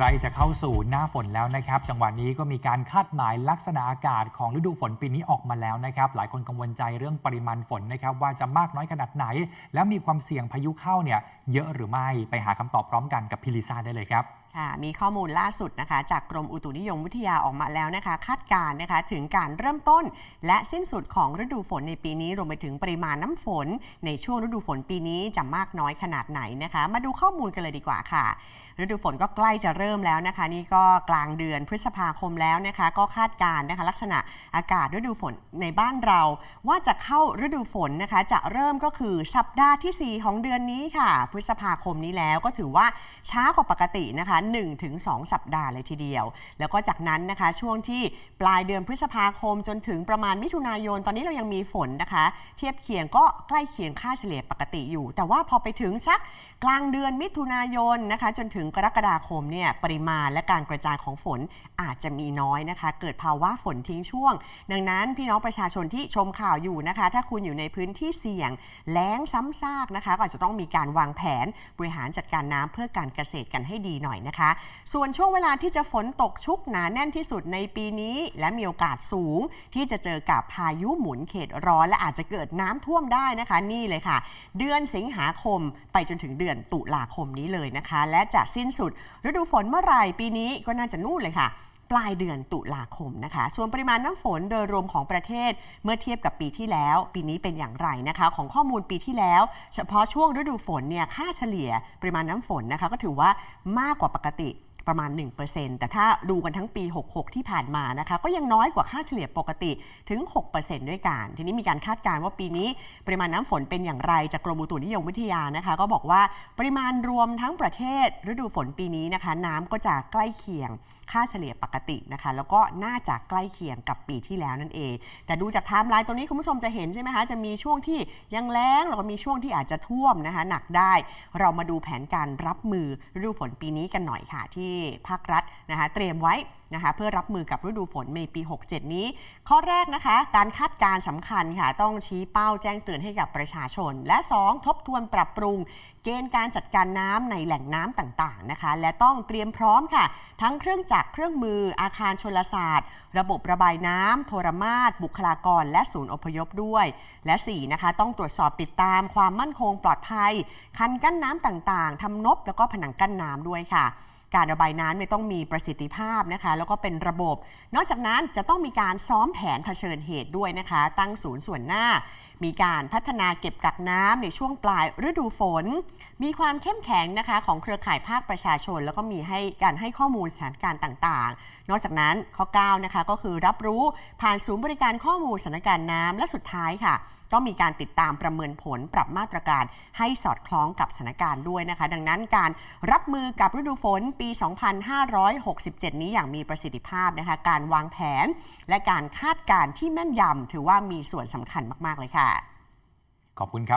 ใกล้จะเข้าสู่หน้าฝนแล้วนะครับ จังหวะนี้ก็มีการคาดหมายลักษณะอากาศของฤดูฝนปีนี้ออกมาแล้วนะครับ หลายคนกังวลใจเรื่องปริมาณฝนนะครับ ว่าจะมากน้อยขนาดไหน แล้วมีความเสี่ยงพายุเข้าเนี่ยเยอะหรือไม่ไปหาคำตอบพร้อมกันกับพิลิซ่าได้เลยครับ มีข้อมูลล่าสุดนะคะ จากกรมอุตุนิยมวิทยาออกมาแล้วนะคะ คาดการณ์นะคะถึงการเริ่มต้น และสิ้นสุดของฤดูฝนในปีนี้รวมไปถึงปริมาณน้ำฝน ในช่วงฤดูฝนปีนี้จะมากน้อยขนาดไหนนะคะ มาดูข้อมูลกันเลยดีกว่าค่ะฤดูฝนก็ใกล้จะเริ่มแล้วนะคะ นี่ก็กลางเดือนพฤษภาคมแล้วนะคะ ก็คาดการณ์นะคะ ลักษณะอากาศฤดูฝนในบ้านเรา ว่าจะเข้าฤดูฝนนะคะ จะเริ่มก็คือสัปดาห์ทีสี่4 ของเดือนนี้ค่ะ พฤษภาคมนี้แล้วก็ถือว่าช้ากว่าปกตินะคะ1-2 สัปดาห์เลยทีเดียว แล้วก็จากนั้นนะคะช่วงที่ปลายเดือนพฤษภาคมจนถึงประมาณมิถุนายน ตอนนี้เรายังมีฝนนะคะ เทียบเคียงก็ใกล้เคียงค่าเฉลี่ยปกติอยู่ แต่ว่าพอไปถึงสักกลางเดือนมิถุนายนนะคะ จนถึงกรกฎาคมเนี่ยปริมาณและการกระจายของฝนอาจจะมีน้อยนะคะ เกิดภาวะฝนทิ้งช่วง ดังนั้นพี่น้องประชาชนที่ชมข่าวอยู่นะคะ ถ้าคุณอยู่ในพื้นที่เสี่ยง แล้งซ้ำซากนะคะก็อาจจะต้องมีการวางแผนบริหารจัดการน้ำเพื่อการเกษตรกันให้ดีหน่อยนะคะ ส่วนช่วงเวลาที่จะฝนตกชุกหนาแน่นที่สุดในปีนี้ และมีโอกาสสูง ที่จะเจอกับพายุหมุนเขตร้อน และอาจจะเกิดน้ำท่วมได้นะคะ นี่เลยค่ะ เดือนสิงหาคมไปจนถึงเดือนตุลาคมนี้เลยนะคะ และจะสิ้นสุดฤดูฝนเมื่อไหร่ปีนี้ก็น่าจะนู่นเลยค่ะ ปลายเดือนตุลาคมนะคะ ส่วนปริมาณน้ำฝนโดยรวมของประเทศเมื่อเทียบกับปีที่แล้ว ปีนี้เป็นอย่างไรนะคะ ของข้อมูลปีที่แล้ว เฉพาะช่วงฤดูฝนเนี่ยค่าเฉลี่ยปริมาณน้ำฝนนะคะ ก็ถือว่ามากกว่าปกติ ประมาณ 1%แต่ถ้าดูกันทั้งปี 66 ที่ผ่านมานะคะ ก็ยังน้อยกว่าค่าเฉลี่ยปกติถึง 6%ด้วยกัน ทีนี้มีการคาดการณ์ว่าปีนี้ปริมาณน้ำฝนเป็นอย่างไรจากกรมอุตุนิยมวิทยานะคะ ก็บอกว่าปริมาณรวมทั้งประเทศฤดูฝนปีนี้นะคะ น้ำก็จะใกล้เคียงค่าเฉลี่ยปกตินะคะ แล้วก็น่าจะใกล้เคียงกับปีที่แล้วนั่นเอง แต่ดูจากไทม์ไลน์ตรงนี้คุณผู้ชมจะเห็นใช่ไหมคะจะมีช่วงที่ยังแล้งแล้วก็มีช่วงที่อาจจะท่วมนะคะหนักได้ เรามาดูแผนการรับมือฤดูฝนปีนี้กันหน่อยค่ะที่ภาครัฐนะคะเตรียมไว้นะคะเพื่อรับมือกับฤดูฝนในปี 67 นี้ ข้อแรกนะคะ การคาดการสำคัญค่ะ ต้องชี้เป้าแจ้งเตือนให้กับประชาชน และ 2 ทบทวนปรับปรุง เกณฑ์การจัดการน้ำในแหล่งน้ำต่างๆนะคะ และต้องเตรียมพร้อมค่ะ ทั้งเครื่องจักรเครื่องมือ อาคารชลศาสตร์ ระบบระบายน้ำโทรมาศบุคลากร และศูนย์อพยพด้วย และ4นะคะต้องตรวจสอบติดตามความมั่นคงปลอดภัย คันกั้นน้ำต่างๆทำนบแล้วก็ผนังกั้นน้ำด้วยค่ะ การระบายน้ำเนี่ยต้องมีประสิทธิภาพนะคะ แล้วก็เป็นระบบ นอกจากนั้นจะต้องมีการซ้อมแผนเผชิญเหตุด้วยนะคะ ตั้งศูนย์ส่วนหน้า มีการพัฒนาเก็บกักน้ำในช่วงปลายฤดูฝน มีความเข้มแข็งนะคะของเครือข่ายภาคประชาชน แล้วก็มีให้การให้ข้อมูลสถานการณ์ต่าง ๆ นอกจากนั้นข้อ9นะคะก็คือรับรู้ผ่านศูนย์บริการข้อมูลสถานการณ์น้ำและสุดท้ายค่ะ ต้องมีการติดตามประเมินผลปรับมาตรการให้สอดคล้องกับสถานการณ์ด้วยนะคะ ดังนั้นการรับมือกับฤดูฝนปี 2567 นี้อย่างมีประสิทธิภาพนะคะ การวางแผน และการคาดการณ์ที่แม่นยำถือว่ามีส่วนสำคัญมาก ๆ เลยค่ะ ขอบคุณครับ